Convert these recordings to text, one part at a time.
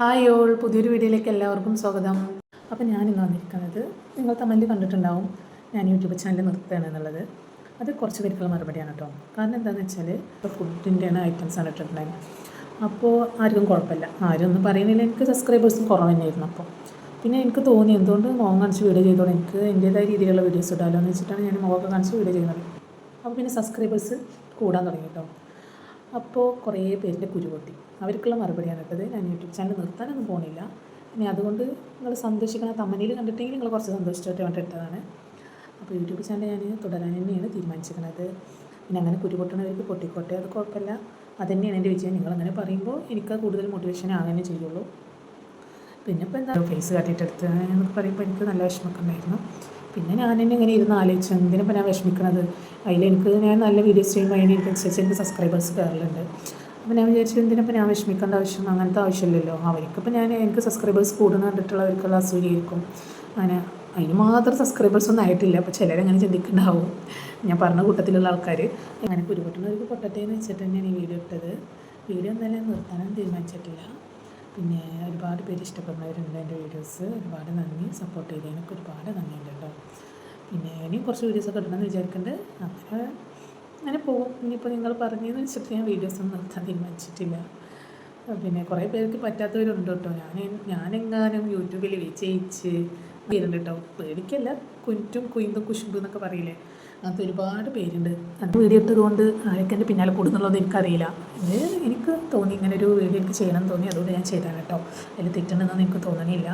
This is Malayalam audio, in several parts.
ഹായ് ഓൾ പുതിയൊരു വീഡിയോയിലേക്ക് എല്ലാവർക്കും സ്വാഗതം. അപ്പോൾ ഞാനിന്ന് വന്നിരിക്കുന്നത് നിങ്ങൾ തമ്മിൽ കണ്ടിട്ടുണ്ടാവും ഞാൻ യൂട്യൂബ് ചാനൽ നിർത്തുകയാണ് എന്നുള്ളത്. അത് കുറച്ച് പേർക്കുള്ള മറുപടിയാണ് കേട്ടോ. കാരണം എന്താണെന്ന് വെച്ചാൽ ഇപ്പോൾ ഐറ്റംസ് ആണ് ഇട്ടിട്ടുണ്ടായിരുന്നത് അപ്പോൾ ആർക്കും കുഴപ്പമില്ല. ആരും ഒന്നും പറയുന്നില്ല. എനിക്ക് സബ്സ്ക്രൈബേഴ്സും കുറവ് തന്നെയായിരുന്നു അപ്പോൾ പിന്നെ എനിക്ക് തോന്നി എന്തുകൊണ്ട് മുഖം കാണിച്ച് വീഡിയോ ചെയ്തോളൂ എനിക്ക് എന്റേതായ രീതിയിലുള്ള വീഡിയോസ് ഇടാമല്ലോ എന്ന് വെച്ചിട്ടാണ് ഞാൻ മുഖമൊക്കെ കാണിച്ച് വീഡിയോ ചെയ്യുന്നത്. അപ്പോൾ പിന്നെ സബ്സ്ക്രൈബേഴ്സ് കൂടാൻ തുടങ്ങി കേട്ടോ. അപ്പോൾ കുറേ പേരിന്റെ കുരുപൊട്ടി അവർക്കുള്ള മറുപടിയാണ്. ഇട്ടത് ഞാൻ യൂട്യൂബ് ചാനൽ നിർത്താനൊന്നും പോണില്ല. ഇനി അതുകൊണ്ട് നിങ്ങൾ സന്തോഷിക്കണ തമ്മനിയിൽ കണ്ടിട്ടെങ്കിൽ നിങ്ങൾ കുറച്ച് സന്തോഷിച്ചിട്ട് വേണ്ടി ഇട്ടതാണ് അപ്പോൾ യൂട്യൂബ് ചാനൽ ഞാൻ തുടരാൻ തന്നെയാണ് തീരുമാനിച്ചിരിക്കുന്നത്. പിന്നെ അങ്ങനെ കുരുപൊട്ടണവർക്ക് പൊട്ടിക്കോട്ടെ അത് കുഴപ്പമില്ല. അതുതന്നെയാണ് എന്റെ വിജയം. നിങ്ങളങ്ങനെ പറയുമ്പോൾ എനിക്ക് കൂടുതൽ മോട്ടിവേഷൻ ആകാനേ ചെയ്യുള്ളൂ. പിന്നെ ഇപ്പോൾ എന്താ ഫേസ് കാട്ടിയിട്ടെടുത്ത് എന്നൊക്കെ പറയുമ്പോൾ എനിക്ക് നല്ല വിഷമമൊക്കെ ഉണ്ടായിരുന്നു. പിന്നെ ഞാൻ തന്നെ ഇങ്ങനെ ഇരുന്ന് ആലോചിച്ചു എന്തിനിപ്പോൾ ഞാൻ വിഷമിക്കണത്? അതിൽ എനിക്ക് ഞാൻ നല്ല വീഡിയോസ് ചെയ്യുമ്പോൾ അതിന് എനിക്കനുസരിച്ച് എനിക്ക് സബ്സ്ക്രൈബേഴ്സ് കയറലുണ്ട് അപ്പോൾ ഞാൻ വിചാരിച്ചു എന്തിനിപ്പോൾ ഞാൻ വിഷമിക്കേണ്ട ആവശ്യം അങ്ങനത്തെ ആവശ്യമില്ലല്ലോ. അവർക്കിപ്പോൾ ഞാൻ എനിക്ക് സബ്സ്ക്രൈബേഴ്സ് കൂടുന്ന കണ്ടിട്ടുള്ളവർക്കുള്ള അസൂയായിരിക്കും അങ്ങനെ അതിന് മാത്രം സബ്സ്ക്രൈബേഴ്സ് ഒന്നും ആയിട്ടില്ല. അപ്പോൾ ചിലരങ്ങനെ ചിന്തിക്കുന്നുണ്ടാവും. ഞാൻ പറഞ്ഞ കൂട്ടത്തിലുള്ള ആൾക്കാർ അങ്ങനെ കുരുപൊട്ടുന്നവർക്ക് പൊട്ടത്തേന്ന് വെച്ചിട്ട് തന്നെയാണ് ഈ വീഡിയോ ഇട്ടത്. വീഡിയോ എന്തായാലും നിർത്താനും തീരുമാനിച്ചിട്ടില്ല. പിന്നെ ഒരുപാട് പേര് ഇഷ്ടപ്പെടുന്നവരുണ്ട് എന്റെ വീഡിയോസ്. ഒരുപാട് നന്ദി. സപ്പോർട്ട് ചെയ്തതിനൊക്കെ ഒരുപാട് നന്ദിയുണ്ട് കേട്ടോ പിന്നെ ഇനിയും കുറച്ച് വീഡിയോസൊക്കെ ഇടണമെന്ന് വിചാരിക്കുന്നുണ്ട് അങ്ങനെ അങ്ങനെ പോകും. ഇനിയിപ്പോൾ നിങ്ങൾ പറഞ്ഞതെന്ന് വെച്ചിട്ട് ഞാൻ വീഡിയോസ് ഒന്നും നിർത്താൻ തീരുമാനിച്ചിട്ടില്ല. പിന്നെ കുറേ പേർക്ക് പറ്റാത്തവരുണ്ട് കേട്ടോ. ഞാൻ ഞാനെങ്ങാനും യൂട്യൂബിൽ വിജയിച്ച് വരുന്നുണ്ട് കേട്ടോ പേടിക്കല്ല. കുറ്റും കുയിന്തും കുശുമ്പ് എന്നൊക്കെ പറയില്ലേ. അങ്ങനത്തെ ഒരുപാട് പേരുണ്ട്. അത് വീഡിയോ ഇട്ടതുകൊണ്ട് ആരൊക്കെ എന്റെ പിന്നാലെ കൂടുന്നുള്ളത് എനിക്കറിയില്ല. എനിക്ക് തോന്നി ഇങ്ങനെ ഒരു വീഡിയോ എനിക്ക് ചെയ്യണം തോന്നി. അതുകൊണ്ട് ഞാൻ ചെയ്താണ് കേട്ടോ. അതിൽ തെറ്റുണ്ടെന്നൊന്നും എനിക്ക് തോന്നണില്ല.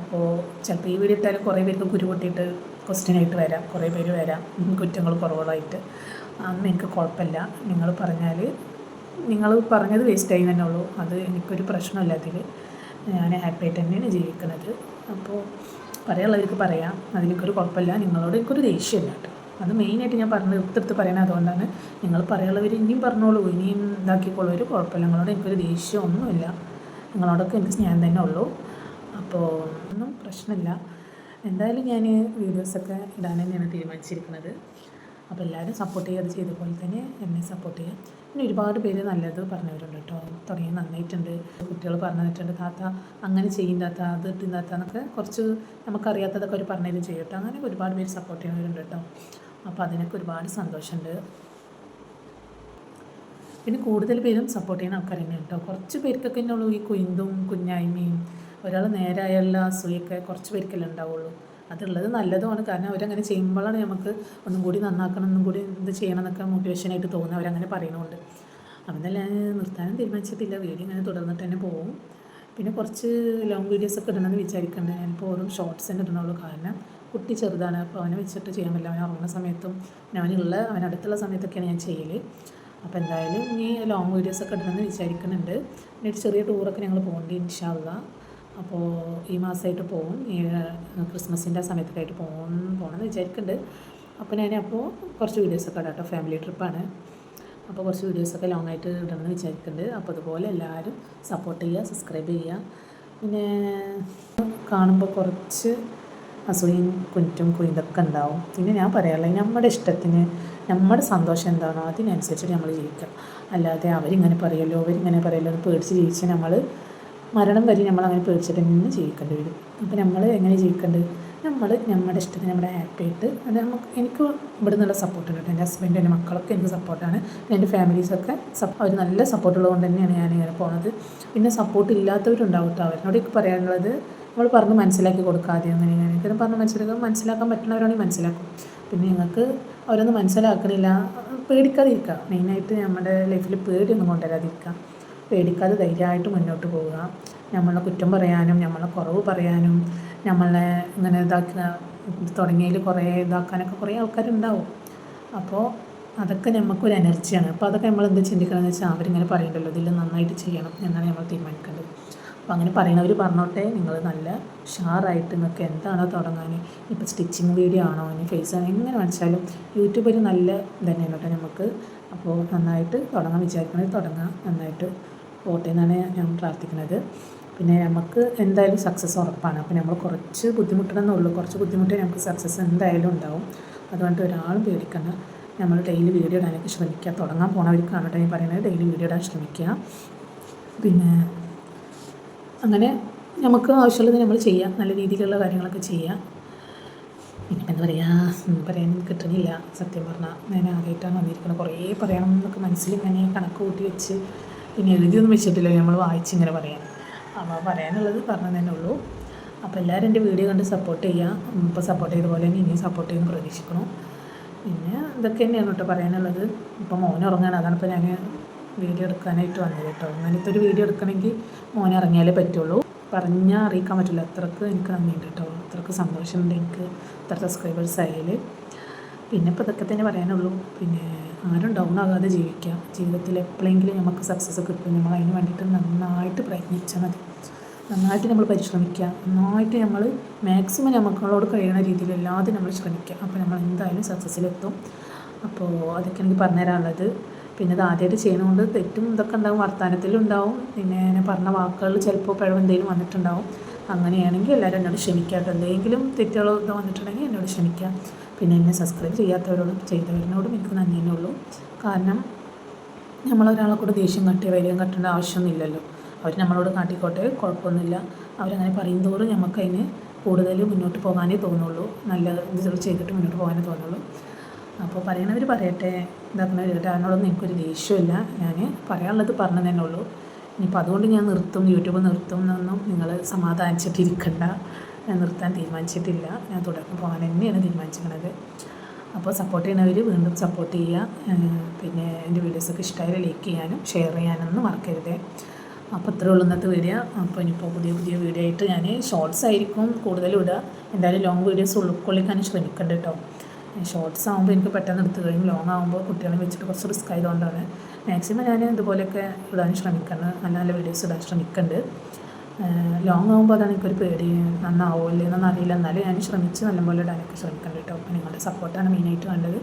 അപ്പോൾ ചിലപ്പോൾ ഈ വീഡിയോ ഇട്ടാലും കുറേ പേർക്ക് കുരു പൊട്ടിയിട്ട് ക്വസ്റ്റ്യനായിട്ട് വരാം. കുറേ പേര് വരാം. കുറ്റങ്ങൾ കുറവുകളായിട്ട്. അന്ന് എനിക്ക് കുഴപ്പമില്ല. നിങ്ങൾ പറഞ്ഞാൽ നിങ്ങൾ പറഞ്ഞത് വേസ്റ്റായി തന്നെ ഉള്ളൂ. അത് എനിക്കൊരു പ്രശ്നമല്ല അതിൽ. ഞാൻ ഹാപ്പി ആയിട്ട് തന്നെയാണ് ജീവിക്കുന്നത്. അപ്പോൾ പറയാനുള്ളവർക്ക് പറയാം. അതിലേക്കൊരു കുഴപ്പമില്ല. നിങ്ങളോട് എനിക്കൊരു ദേഷ്യമില്ല കേട്ടോ. അത് മെയിനായിട്ട് ഞാൻ പറഞ്ഞ് എടുത്തെടുത്ത് പറയണത് അതുകൊണ്ടാണ്. നിങ്ങൾ പറയാനുള്ളവർ ഇനിയും പറഞ്ഞോളൂ. ഇനിയും ഇതാക്കിക്കോളൂ. ഒരു കുഴപ്പമില്ല. നിങ്ങളോട് എനിക്കൊരു ദേഷ്യമൊന്നുമില്ല. നിങ്ങളോടൊക്കെ എനിക്ക് സ്നേഹം തന്നെ ഉള്ളൂ. അപ്പോൾ ഒന്നും പ്രശ്നമില്ല. എന്തായാലും ഞാൻ വീഡിയോസൊക്കെ ഇടാൻ തന്നെയാണ് തീരുമാനിച്ചിരിക്കുന്നത്. അപ്പോൾ എല്ലാവരും സപ്പോർട്ട് ചെയ്യുക. അത് ചെയ്ത പോലെ തന്നെ എന്നെ സപ്പോർട്ട് ചെയ്യുക. പിന്നെ ഒരുപാട് പേര് നല്ലത് പറഞ്ഞവരുണ്ട് കേട്ടോ. തുടങ്ങി നന്നായിട്ടുണ്ട്. കുട്ടികൾ പറഞ്ഞു തന്നിട്ടുണ്ട് താത്ത അങ്ങനെ ചെയ്യും താത്ത. അത് ഇട്ടും എന്നൊക്കെ കുറച്ച് നമുക്കറിയാത്തതൊക്കെ അവർ പറഞ്ഞതിൽ ചെയ്യട്ടോ അങ്ങനെ ഒരുപാട് പേര് സപ്പോർട്ട് ചെയ്യുന്നവരുണ്ട് കേട്ടോ. അപ്പോൾ അതിനൊക്കെ ഒരുപാട് സന്തോഷമുണ്ട്. പിന്നെ കൂടുതൽ പേരും സപ്പോർട്ട് ചെയ്യുന്ന ആൾക്കാർ തന്നെയാണ് കേട്ടോ. കുറച്ച് പേർക്കൊക്കെ ഉള്ളൂ ഈ കുയിന്തും കുഞ്ഞായ്മയും ഒരാൾ നേരായുള്ള അസൂയൊക്കെ കുറച്ച് പേർക്കല്ലേ ഉണ്ടാവുള്ളൂ. അതുള്ളത് നല്ലതുമാണ്. കാരണം അവരങ്ങനെ ചെയ്യുമ്പോഴാണ് നമുക്ക് ഒന്നും കൂടി നന്നാക്കണം ഒന്നും കൂടി ഇത് ചെയ്യണം എന്നൊക്കെ മോട്ടിവേഷനായിട്ട് തോന്നുന്നത്. അവരങ്ങനെ പറയുന്നതുകൊണ്ട് അപ്പം ഞാൻ നിർത്താനും തീരുമാനിച്ചിട്ടില്ല. വീഡിയോ ഇങ്ങനെ തുടർന്നിട്ട് തന്നെ പോകും. പിന്നെ കുറച്ച് ലോങ് വീഡിയോസൊക്കെ ഇടണമെന്ന് വിചാരിക്കുന്നുണ്ട് ഞാനിപ്പോൾ ഓരോ ഷോർട്സ് തന്നെ ഇടണുള്ളൂ കാരണം കുട്ടി ചെറുതാണ് അപ്പോൾ അവനെ വെച്ചിട്ട് ചെയ്യാൻ പറ്റില്ല. അവൻ ഉറങ്ങുന്ന സമയത്തും അവനുള്ള അവനടുത്തുള്ള സമയത്തൊക്കെയാണ് ഞാൻ ചെയ്യൽ അപ്പോൾ എന്തായാലും ഇനി ലോങ് വീഡിയോസൊക്കെ ഇടണമെന്ന് വിചാരിക്കുന്നുണ്ട്. പിന്നെ ഒരു ചെറിയ ടൂറൊക്കെ ഞങ്ങൾ പോകേണ്ടി ഇൻഷാല്ല അപ്പോൾ ഈ മാസമായിട്ട് പോകും ഈ ക്രിസ്മസിന്റെ സമയത്തൊക്കെ പോകും പോകണമെന്ന് വിചാരിക്കുന്നുണ്ട്. അപ്പോൾ ഞാൻ അപ്പോൾ കുറച്ച് വീഡിയോസൊക്കെ ഇടാം കേട്ടോ. ഫാമിലി ട്രിപ്പാണ് അപ്പോൾ കുറച്ച് വീഡിയോസൊക്കെ ലോങ് ആയിട്ട് ഇടണമെന്ന് വിചാരിക്കുന്നുണ്ട്. അപ്പോൾ അതുപോലെ എല്ലാവരും സപ്പോർട്ട് ചെയ്യുക സബ്സ്ക്രൈബ് ചെയ്യുക. പിന്നെ കാണുമ്പോൾ കുറച്ച് അസൂയും കുറ്റും കുയിതൊക്കെ ഉണ്ടാവും. പിന്നെ ഞാൻ പറയാനുള്ളത് നമ്മുടെ ഇഷ്ടത്തിന് നമ്മുടെ സന്തോഷം എന്താണോ അതിനനുസരിച്ച് നമ്മൾ ജീവിക്കാം അല്ലാതെ അവരിങ്ങനെ പറയല്ലോ അവരിങ്ങനെ പറയുമല്ലോ എന്ന് പേടിച്ച് ജീവിച്ച് നമ്മൾ മരണം വരെ നമ്മൾ അങ്ങനെ പേടിച്ചിട്ട് തന്നെ ജീവിക്കേണ്ടി വരും. അപ്പോൾ നമ്മൾ എങ്ങനെ ജീവിക്കേണ്ടത്? നമ്മൾ നമ്മുടെ ഇഷ്ടത്തിന് നമ്മുടെ ഹാപ്പി ആയിട്ട് അത് നമുക്ക് എനിക്ക് ഇവിടെ നിന്നുള്ള സപ്പോർട്ട് ഉണ്ട് എന്റെ ഹസ്ബൻഡ് എന്റെ മക്കളൊക്കെ എനിക്ക് സപ്പോർട്ടാണ് എന്റെ ഫാമിലീസൊക്കെ അവർ നല്ല സപ്പോർട്ടുള്ളത് കൊണ്ട് തന്നെയാണ് ഞാൻ ഇങ്ങനെ പോണത്. പിന്നെ സപ്പോർട്ട് ഇല്ലാത്തവരുണ്ടാവും കേട്ടോ. എനിക്ക് പറയാനുള്ളത് നമ്മൾ പറഞ്ഞ് മനസ്സിലാക്കി കൊടുക്കാതെ അങ്ങനെ ഇങ്ങനെ. പറഞ്ഞ് മനസ്സിലാക്കാൻ മനസ്സിലാക്കാൻ പറ്റുന്നവരാണെങ്കിൽ മനസ്സിലാക്കും. പിന്നെ നിങ്ങൾക്ക് അവരൊന്നും മനസ്സിലാക്കണില്ല. പേടിക്കാതിരിക്കുക മെയിനായിട്ട് നമ്മുടെ ലൈഫിൽ പേടിയൊന്നും കൊണ്ടുവരാതിരിക്കുക. പേടിക്കാതെ ധൈര്യമായിട്ട് മുന്നോട്ട് പോവുക. നമ്മളെ കുറ്റം പറയാനും നമ്മളെ കുറവ് പറയാനും നമ്മളെ ഇങ്ങനെ ഇതാക്കുക. തുടങ്ങിയതിൽ കുറേ ഇതാക്കാനൊക്കെ കുറേ ആൾക്കാരുണ്ടാവും. അപ്പോൾ അതൊക്കെ നമുക്കൊരു എനർജിയാണ്. അപ്പോൾ അതൊക്കെ നമ്മൾ എന്ത് ചിന്തിക്കണമെന്ന് വെച്ചാൽ അവരിങ്ങനെ പറയണ്ടല്ലോ. ഇതിൽ നന്നായിട്ട് ചെയ്യണം എന്നാണ് നമ്മൾ തീരുമാനിക്കേണ്ടത്. അപ്പോൾ അങ്ങനെ പറയണവർ പറഞ്ഞോട്ടെ നിങ്ങൾ നല്ല ഷാറായിട്ട് നിങ്ങൾക്ക് എന്താണോ തുടങ്ങാൻ ഇപ്പോൾ സ്റ്റിച്ചിങ് വീഡിയോ ആണോ ഇനി ഫേസ് ആണോ എങ്ങനെ വെച്ചാലും യൂട്യൂബ് ഒരു നല്ല തന്നെയാണ് കേട്ടോ നമുക്ക്. അപ്പോൾ നന്നായിട്ട് തുടങ്ങാൻ വിചാരിക്കണമെങ്കിൽ തുടങ്ങാം. നന്നായിട്ട് പോട്ടെ എന്നാണ് ഞാൻ പ്രാർത്ഥിക്കുന്നത് പിന്നെ നമുക്ക് എന്തായാലും സക്സസ് ഉറപ്പാണ്. അപ്പോൾ നമ്മൾ കുറച്ച് ബുദ്ധിമുട്ടണമെന്നുള്ളൂ കുറച്ച് ബുദ്ധിമുട്ടേ നമുക്ക് സക്സസ് എന്തായാലും ഉണ്ടാവും. അതുകൊണ്ട് ഒരാളും പേടിക്കണം നമ്മൾ ഡെയിലി വീഡിയോ ഇടാനൊക്കെ ശ്രമിക്കുക. തുടങ്ങാൻ പോണവർക്കാണ് കേട്ടോ ഞാൻ പറയുന്നത് ഡെയിലി വീഡിയോ ഇടാൻ ശ്രമിക്കുക. പിന്നെ അങ്ങനെ നമുക്ക് ആവശ്യമുള്ളത് നമ്മൾ ചെയ്യാം നല്ല രീതിയിലുള്ള കാര്യങ്ങളൊക്കെ ചെയ്യാം പിന്നെ എന്താ പറയുക പറയാൻ കിട്ടണില്ല. സത്യം പറഞ്ഞാൽ ഞാൻ ആദ്യമായിട്ടാണ് വന്നിരിക്കുന്നത് കുറേ പറയണം എന്നൊക്കെ മനസ്സിൽ ഇങ്ങനെ കണക്ക് കൂട്ടി വെച്ച് പിന്നെ എഴുതിയൊന്നും വെച്ചിട്ടില്ല. നമ്മൾ വായിച്ച് ഇങ്ങനെ പറയാം. അപ്പോൾ പറയാനുള്ളത് പറഞ്ഞു തന്നെ ഉള്ളൂ. അപ്പോൾ എല്ലാവരും എന്റെ വീഡിയോ കണ്ട് സപ്പോർട്ട് ചെയ്യുക. ഇപ്പോൾ സപ്പോർട്ട് ചെയ്ത പോലെ തന്നെ ഇനിയും സപ്പോർട്ട് ചെയ്യുമെന്ന് പ്രതീക്ഷിക്കണം പിന്നെ ഇതൊക്കെ തന്നെയാണ് കേട്ടോ പറയാനുള്ളത്. ഇപ്പോൾ മോൻ അതാണ് ഇപ്പോൾ ഞാൻ വീഡിയോ എടുക്കാനായിട്ട് വന്നത് കേട്ടോ. അങ്ങനത്തെ ഒരു വീഡിയോ എടുക്കണമെങ്കിൽ മോനെ ഇറങ്ങിയാലേ പറ്റുള്ളൂ. പറഞ്ഞാൽ അറിയിക്കാൻ പറ്റില്ല. അത്രയ്ക്ക് എനിക്ക് നന്ദിയുണ്ട് കേട്ടോ. അത്രയ്ക്ക് സന്തോഷമുണ്ട് എനിക്ക് ഇത്ര സബ്സ്ക്രൈബേഴ്സ് ആയാൽ പിന്നെ ഇപ്പോൾ ഇതൊക്കെ തന്നെ പറയാനുള്ളൂ. പിന്നെ ആരും ഡൗൺ ആകാതെ ജീവിക്കാം. ജീവിതത്തിൽ എപ്പോഴെങ്കിലും നമുക്ക് സക്സസ് കിട്ടും. നമ്മൾ അതിന് വേണ്ടിയിട്ട് നന്നായിട്ട് പ്രയത്നിച്ചാൽ മതി. നന്നായിട്ട് നമ്മൾ പരിശ്രമിക്കുക. നന്നായിട്ട് നമ്മൾ മാക്സിമം നമ്മളോട് കഴിയുന്ന രീതിയിൽ എല്ലാതും നമ്മൾ ശ്രമിക്കുക. അപ്പോൾ നമ്മൾ എന്തായാലും സക്സസ്സിലെത്തും അപ്പോൾ അതൊക്കെ എനിക്ക് പറഞ്ഞുതരാനുള്ളത്. പിന്നെ ഇത് ആദ്യമായിട്ട് ചെയ്യുന്നതുകൊണ്ട് തെറ്റും ഇതൊക്കെ ഉണ്ടാവും വർത്തമാനത്തിലുണ്ടാവും പിന്നെ ഞാൻ പറഞ്ഞ വാക്കുകൾ ചിലപ്പോൾ പിഴവ് എന്തെങ്കിലും വന്നിട്ടുണ്ടാവും. അങ്ങനെയാണെങ്കിൽ എല്ലാവരും എന്നോട് ക്ഷമിക്കുക. എന്തെങ്കിലും തെറ്റുകളോ ഇതോ വന്നിട്ടുണ്ടെങ്കിൽ എന്നോട് ക്ഷമിക്കുക. പിന്നെ എന്നെ സബ്സ്ക്രൈബ് ചെയ്യാത്തവരോടും ചെയ്തവരോടും എനിക്ക് നന്ദി ഉള്ളൂ കാരണം നമ്മളൊരാളെ കൂടെ ദേഷ്യം കട്ടി വരികയും കട്ടേണ്ട ആവശ്യമൊന്നുമില്ലല്ലോ. അവർ നമ്മളോട് കാട്ടിക്കോട്ടെ കുഴപ്പമൊന്നുമില്ല. അവരങ്ങനെ പറയും തോറും നമുക്ക് കൂടുതൽ മുന്നോട്ട് പോകാനേ തോന്നുള്ളൂ. നല്ല ഇത് ചെയ്തിട്ട് മുന്നോട്ട് പോകാനേ തോന്നുള്ളൂ. അപ്പോൾ പറയണവർ പറയട്ടെ. ഇതാക്കുന്നവർ കേട്ടെ? അതിനോടൊന്നും എനിക്കൊരു ദേഷ്യമില്ല ഞാൻ പറയാനുള്ളത് പറഞ്ഞു തന്നെ ഉള്ളൂ. ഇനിയിപ്പോൾ അതുകൊണ്ട് ഞാൻ നിർത്തും യൂട്യൂബ് നിർത്തും എന്നൊന്നും നിങ്ങൾ സമാധാനിച്ചിട്ടിരിക്കണ്ട. ഞാൻ നിർത്താൻ തീരുമാനിച്ചിട്ടില്ല. ഞാൻ തുടർന്ന് പോകാൻ തന്നെയാണ് തീരുമാനിച്ചിരിക്കുന്നത്. അപ്പോൾ സപ്പോർട്ട് ചെയ്യുന്നവർ വീണ്ടും സപ്പോർട്ട് ചെയ്യുക. പിന്നെ എന്റെ വീഡിയോസൊക്കെ ഇഷ്ടമായാലും ലൈക്ക് ചെയ്യാനും ഷെയർ ചെയ്യാനൊന്നും മറക്കരുത്. അപ്പോൾ ഇത്രയേ ഉള്ളൂ ഇന്നത്തെ വീഡിയോ അപ്പോൾ ഇനിയിപ്പോൾ പുതിയ പുതിയ വീഡിയോ ആയിട്ട് ഞാൻ ഷോർട്സ് ആയിരിക്കും കൂടുതലും ഇടുക. എന്തായാലും ലോങ് വീഡിയോസ് ഉൾക്കൊള്ളിക്കാൻ ശ്രമിക്കണ്ട കേട്ടോ. ഷോർട്സ് ആകുമ്പോൾ എനിക്ക് പെട്ടെന്ന് എടുത്തു കഴിയും. ലോങ് ആകുമ്പോൾ കുട്ടികളെ വെച്ചിട്ട് കുറച്ച് റിസ്ക് ആയതുകൊണ്ടാണ്. മാക്സിമം ഞാൻ ഇതുപോലെയൊക്കെ ഇടാൻ ശ്രമിക്കുന്നത് നല്ല നല്ല വീഡിയോസ് ഇടാൻ ശ്രമിക്കുന്നുണ്ട് ലോങ് ആകുമ്പോൾ അതാണ് എനിക്കൊരു പേടി. നന്നാവോ ഇല്ലെന്നൊന്നും അറിയില്ല. എന്നാലും ഞാൻ ശ്രമിച്ച് നല്ലപോലെ ഇടാനൊക്കെ ശ്രമിക്കുന്നുണ്ട് കേട്ടോ നിങ്ങളുടെ സപ്പോർട്ടാണ് മെയിനായിട്ട് വേണ്ടത്.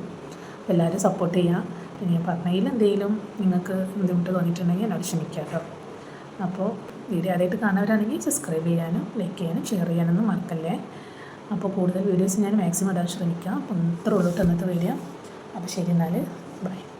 എല്ലാവരും സപ്പോർട്ട് ചെയ്യുക പിന്നെ ഞാൻ പറഞ്ഞതിൽ എന്തെങ്കിലും നിങ്ങൾക്ക് ബുദ്ധിമുട്ട് തോന്നിയിട്ടുണ്ടെങ്കിൽ എന്നോട് ക്ഷമിക്കുക കേട്ടോ അപ്പോൾ വീഡിയോ ആദ്യമായിട്ട് കാണുന്നവരാണെങ്കിൽ സബ്സ്ക്രൈബ് ചെയ്യാനും ലൈക്ക് ചെയ്യാനും ഷെയർ ചെയ്യാനൊന്നും മറക്കല്ലേ? അപ്പോൾ കൂടുതൽ വീഡിയോസ് ഞാൻ മാക്സിമം ഇടാൻ ശ്രമിക്കാം. അപ്പം ഇത്ര ഉള്ളൂ ഇന്നത്തെ വീഡിയോ. അപ്പോൾ ശരി എന്നാൽ. ബൈ.